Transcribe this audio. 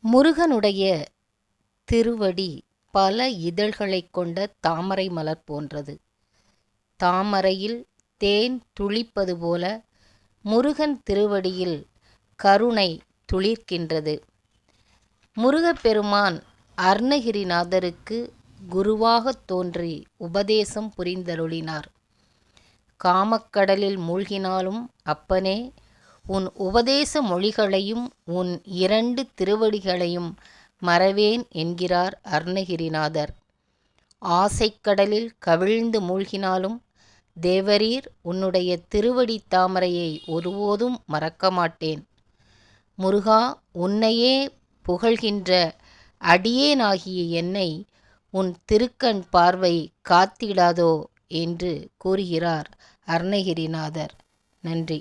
முருகனுடைய திருவடி பல இதழ்களைக் கொண்ட தாமரை மலர் போன்றது. தாமரையில் தேன் துளிப்பது போல முருகன் திருவடியில் கருணை துளிர்க்கின்றது. முருகப்பெருமான் அருணகிரிநாதருக்கு குருவாகத் தோன்றி உபதேசம் புரிந்தருளினார். காமக்கடலில் மூழ்கினாலும் அப்பனே உன் உபதேச மொழிகளையும் உன் இரண்டு திருவடிகளையும் மறவேன் என்கிறார் அருணகிரிநாதர். ஆசைக்கடலில் கவிழ்ந்து மூழ்கினாலும் தேவரீர் உன்னுடைய திருவடி தாமரையை ஒருபோதும் மறக்க மாட்டேன். முருகா உன்னையே புகழ்கின்ற அடியேனாகிய என்னை உன் திருக்கண் பார்வை காத்திடாதோ? என்று கூறுகிறார் அருணகிரிநாதர். நன்றி.